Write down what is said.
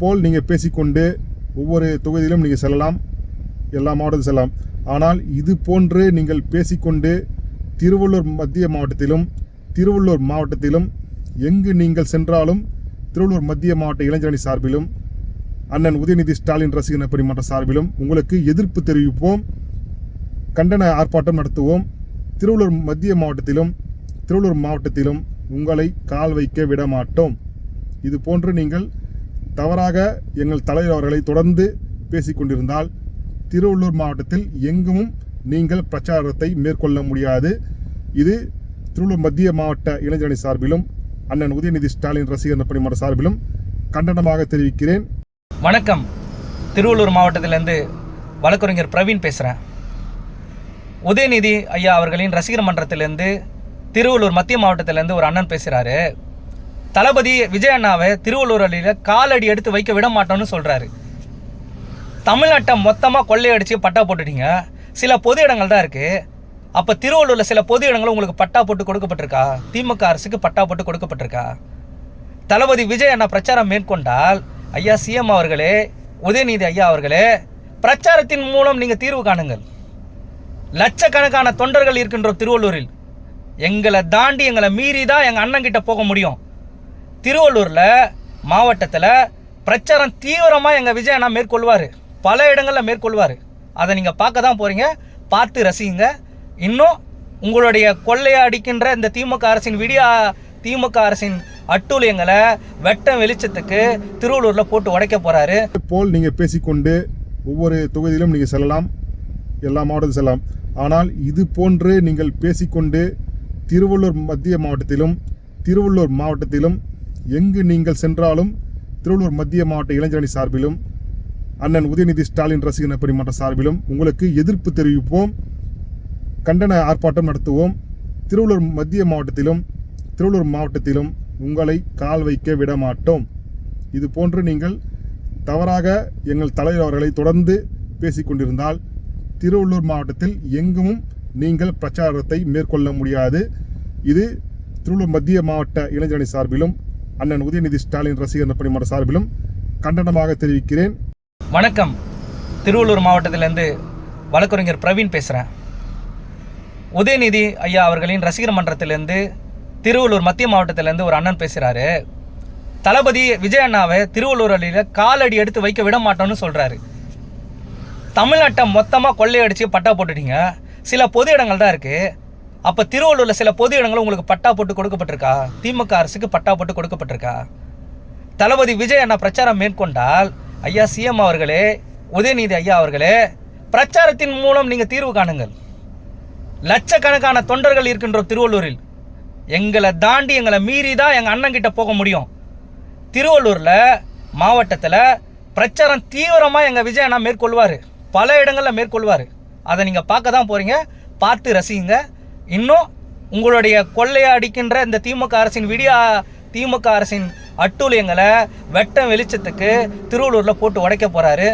போல் நீங்கள் பேசிக்கொண்டு ஒவ்வொரு தொகுதியிலும் நீங்கள் செல்லலாம். எல்லா மாவட்டத்திலும் செல்லலாம். ஆனால் இது போன்று நீங்கள் பேசிக்கொண்டு திருவள்ளூர் மத்திய மாவட்டத்திலும் திருவள்ளூர் மாவட்டத்திலும் எங்கு நீங்கள் சென்றாலும் திருவள்ளூர் மத்திய மாவட்ட இளைஞரணி சார்பிலும் அண்ணன் உதயநிதி ஸ்டாலின் ரசிகர் பரிமாற்ற சார்பிலும் உங்களுக்கு எதிர்ப்பு தெரிவிப்போம். கண்டன ஆர்ப்பாட்டம் நடத்துவோம். திருவள்ளூர் மத்திய மாவட்டத்திலும் திருவள்ளூர் மாவட்டத்திலும் உங்களை கால் வைக்க விட மாட்டோம் இது போன்று நீங்கள் தவறாக எங்கள் தலைவர் அவர்களை தொடர்ந்து பேசிக் கொண்டிருந்தால் திருவள்ளூர் மாவட்டத்தில் எங்கும் நீங்கள் பிரச்சாரத்தை மேற்கொள்ள முடியாது. இது திருவள்ளூர் மத்திய மாவட்ட இளைஞரணி சார்பிலும் அண்ணன் உதயநிதி ஸ்டாலின் ரசிகர் பணிமன்ற சார்பிலும் கண்டனமாக தெரிவிக்கிறேன். வணக்கம். திருவள்ளூர் மாவட்டத்திலேருந்து வழக்கறிஞர் பிரவீன் பேசுகிறேன் உதயநிதி ஐயா அவர்களின் ரசிகர் மன்றத்திலேருந்து திருவள்ளூர் மத்திய மாவட்டத்திலேருந்து ஒரு அண்ணன் பேசுகிறாரு தளபதி விஜய் அண்ணாவை திருவள்ளூர் அள்ளியில் காலடி எடுத்து வைக்க விட மாட்டோம்னு சொல்கிறாரு தமிழ்நாட்டை மொத்தமாக கொள்ளையடிச்சு பட்டா போட்டுட்டீங்க. சில பொது இடங்கள் தான் இருக்குது அப்போ திருவள்ளூரில் சில பொது இடங்கள் உங்களுக்கு பட்டா போட்டு கொடுக்கப்பட்டிருக்கா? திமுக அரசுக்கு பட்டா போட்டு கொடுக்கப்பட்டிருக்கா? தளபதி விஜய் அண்ணா பிரச்சாரம் மேற்கொண்டால் ஐயா சிஎம் அவர்களே உதயநிதி ஐயா அவர்களே பிரச்சாரத்தின் மூலம் நீங்கள் தீர்வு காணுங்கள். லட்சக்கணக்கான தொண்டர்கள் இருக்கின்றோம் திருவள்ளூரில். எங்களை தாண்டி எங்களை மீறி தான் எங்கள் அண்ணன் கிட்ட போக முடியும். திருவள்ளூரில் மாவட்டத்தில் பிரச்சாரம் தீவிரமாக எங்கள் விஜய் அண்ணா மேற்கொள்வார். பல இடங்களில் மேற்கொள்வார். அதை நீங்கள் பார்க்க தான் போகிறீங்க பார்த்து ரசிங்க. இன்னும் உங்களுடைய கொள்ளையடிக்கின்ற இந்த திமுக அரசின் விடியா திமுக அரசின் அட்டூழியங்களை வெட்டம் வெளிச்சத்துக்கு திருவள்ளூரில் போட்டு உடைக்க போகிறாரு போல் நீங்கள் பேசிக்கொண்டு ஒவ்வொரு தொகுதியிலும் நீங்கள் செல்லலாம். எல்லா மாவட்டத்திலும் செல்லலாம். ஆனால் இது போன்று நீங்கள் பேசிக்கொண்டு திருவள்ளூர் மத்திய மாவட்டத்திலும் திருவள்ளூர் மாவட்டத்திலும் எங்கு நீங்கள் சென்றாலும் திருவள்ளூர் மத்திய மாவட்ட இளைஞரணி சார்பிலும் அண்ணன் உதயநிதி ஸ்டாலின் ரசிகர் பரிமாற்ற சார்பிலும் உங்களுக்கு எதிர்ப்பு தெரிவிப்போம். கண்டன ஆர்ப்பாட்டம் நடத்துவோம். திருவள்ளூர் மத்திய மாவட்டத்திலும் திருவள்ளூர் மாவட்டத்திலும் உங்களை கால் வைக்க விட மாட்டோம். இது போன்று நீங்கள் தவறாக எங்கள் தலைவர் அவர்களை தொடர்ந்து பேசிக்கொண்டிருந்தால் திருவள்ளூர் மாவட்டத்தில் எங்கும் நீங்கள் பிரச்சாரத்தை மேற்கொள்ள முடியாது. இது திருவள்ளூர் மத்திய மாவட்ட இளைஞரணி சார்பிலும் அண்ணன் உதயநிதி ஸ்டாலின் ரசிகர் பணிமன்ற சார்பிலும் கண்டனமாக தெரிவிக்கிறேன். வணக்கம். திருவள்ளூர் மாவட்டத்திலேருந்து வழக்கறிஞர் பிரவீன் பேசுகிறேன் உதயநிதி ஐயா அவர்களின் ரசிகர் மன்றத்திலேருந்து திருவள்ளூர் மத்திய மாவட்டத்திலேருந்து ஒரு அண்ணன் பேசுகிறாரு தளபதி விஜய் அண்ணாவை திருவள்ளூர் அள்ளியில் காலடி எடுத்து வைக்க விட மாட்டோம்னு சொல்கிறாரு தமிழ்நாட்டை மொத்தமாக கொள்ளையடிச்சு பட்டா போட்டுட்டீங்க. சில பொது இடங்கள் தான் இருக்குது அப்போ திருவள்ளூரில் சில பொது இடங்கள் உங்களுக்கு பட்டா போட்டு கொடுக்கப்பட்டிருக்கா? திமுக அரசுக்கு பட்டா போட்டு கொடுக்கப்பட்டிருக்கா? தளபதி விஜய் அண்ணா பிரச்சாரம் மேற்கொண்டால் ஐயா சிஎம் அவர்களே உதயநிதி ஐயா அவர்களே பிரச்சாரத்தின் மூலம் நீங்கள் தீர்வு காணுங்கள். லட்சக்கணக்கான தொண்டர்கள் இருக்கின்ற திருவள்ளூரில். எங்களை தாண்டி எங்களை மீறி தான் எங்கள் அண்ணங்கிட்ட போக முடியும். திருவள்ளூரில் மாவட்டத்தில் பிரச்சாரம் தீவிரமாக எங்கள் விஜய் அண்ணா மேற்கொள்வார். பல இடங்களில் மேற்கொள்வார். அதை நீங்கள் பார்க்க தான் போகிறீங்க பார்த்து ரசிங்க இன்னும் உங்களுடைய கொள்ளையடிக்கின்ற இந்த திமுக அரசின் விடியா திமுக அரசின் அட்டூழியங்களை வெட்ட வெளிச்சத்துக்கு திருவள்ளூரில் போட்டு உடைக்க போகிறாரு